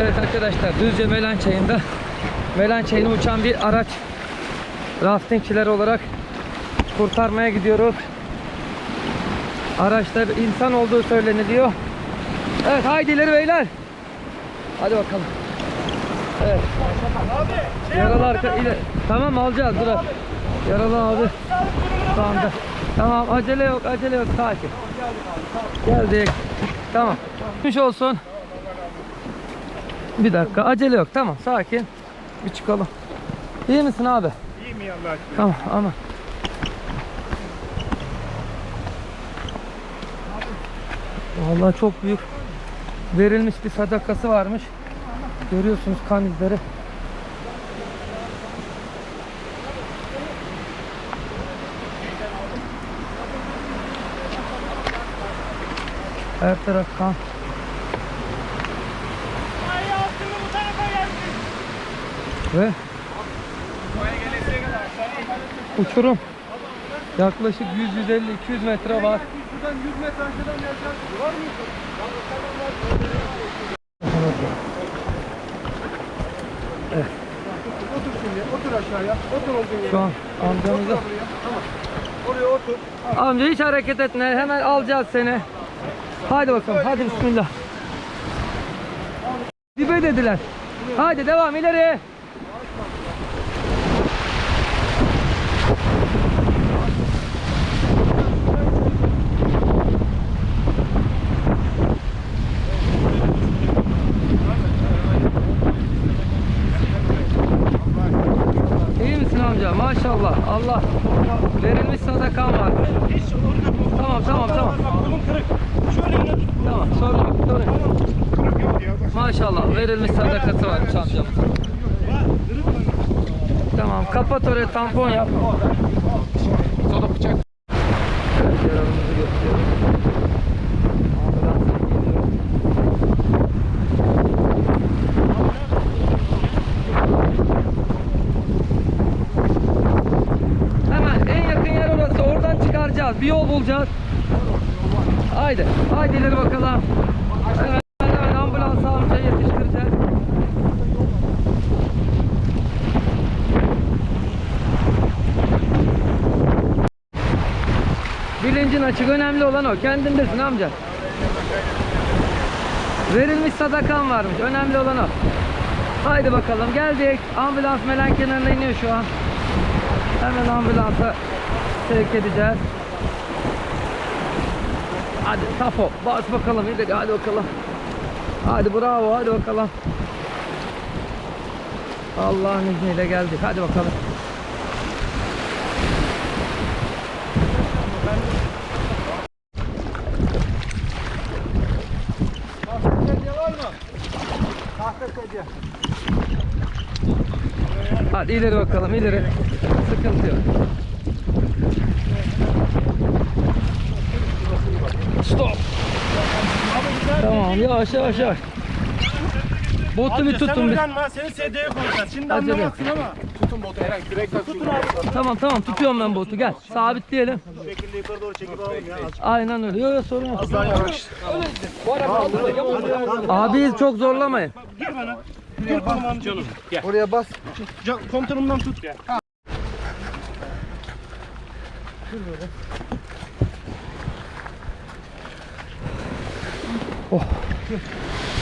Evet arkadaşlar Düzce Melan Çayı'nda Melan Çayı'na uçan bir araç raftingçiler olarak kurtarmaya gidiyoruz. Araçta insan olduğu söyleniliyor. Evet haydi ileri beyler. Hadi bakalım. Evet. Yaralı arka ileri. Tamam alacağız dur. Yaralı abi. Anda. Tamam acele yok acele yok sakin. Geldik. Tamam. Geçmiş olsun. Bir dakika acele yok tamam sakin. Bir çıkalım. İyi misin abi? İyiyim ya Allah aşkına. Tamam ama. Vallahi çok büyük verilmiş bir sadakası varmış. Görüyorsunuz kan izleri. Her taraf kan. Ve uçurum yaklaşık 100 150 200 metre var. Şuradan 100 metre aşağıdan geleceğiz. Var mı? Otur aşağıya. Otur olduğun yere. Şu an amcamıza. Tamam. Oraya otur. Amca hiç hareket etme. Hemen alacağız seni. Hadi bakalım. Hadi bismillah. Dibe dediler. Hadi devam ileri. İyi misin amca? Maşallah. Allah verilmiş sadakan var. Tamam tamam tamam. Kolum kırık. Şöyle yine tut. Tamam sorun yok. Sorun yok. Kırık yok ya. Bak. Maşallah verilmiş sadakası varmış amcam. Tamam kapat oraya tampon yap. Soda bıçak. Evet yaralımızı gösteriyorum. Çıkaracağız. Bir yol bulacağız. Haydi. Haydi ileri bakalım. Hemen ambulans amcayı yetiştireceğiz. Bilincin açık önemli olan o. Kendindesin amca. Verilmiş sadakan varmış. Önemli olan o. Haydi bakalım geldik. Ambulans Melen kenarına iniyor şu an. Hemen ambulansa sevk edeceğiz. Hadi tapo bas bakalım ileri hadi bakalım. Hadi bravo hadi bakalım. Allah'ın izniyle geldik hadi bakalım. Hadi ileri bakalım ileri. Sıkıntı yok. Stop. Tamam yavaş yavaş yavaş. Botu bir tutun bir. Sen oradan seni sedyeye koyacağız. Şimdi Acele anlamazsın ama. Tutun botu Eren. Kürek Tutun abi. Tamam tamam tutuyorum ben botu gel. Sabitleyelim. Bu şekilde yukarı doğru çekip alalım ya. Aynen öyle. Yok yok sorun yok. Az daha yavaş. Abi çok zorlamayın. Gir bana. Gir kolumu canım. Gel. Oraya bas. Komutanımdan tut. Gel. Oh. 哼。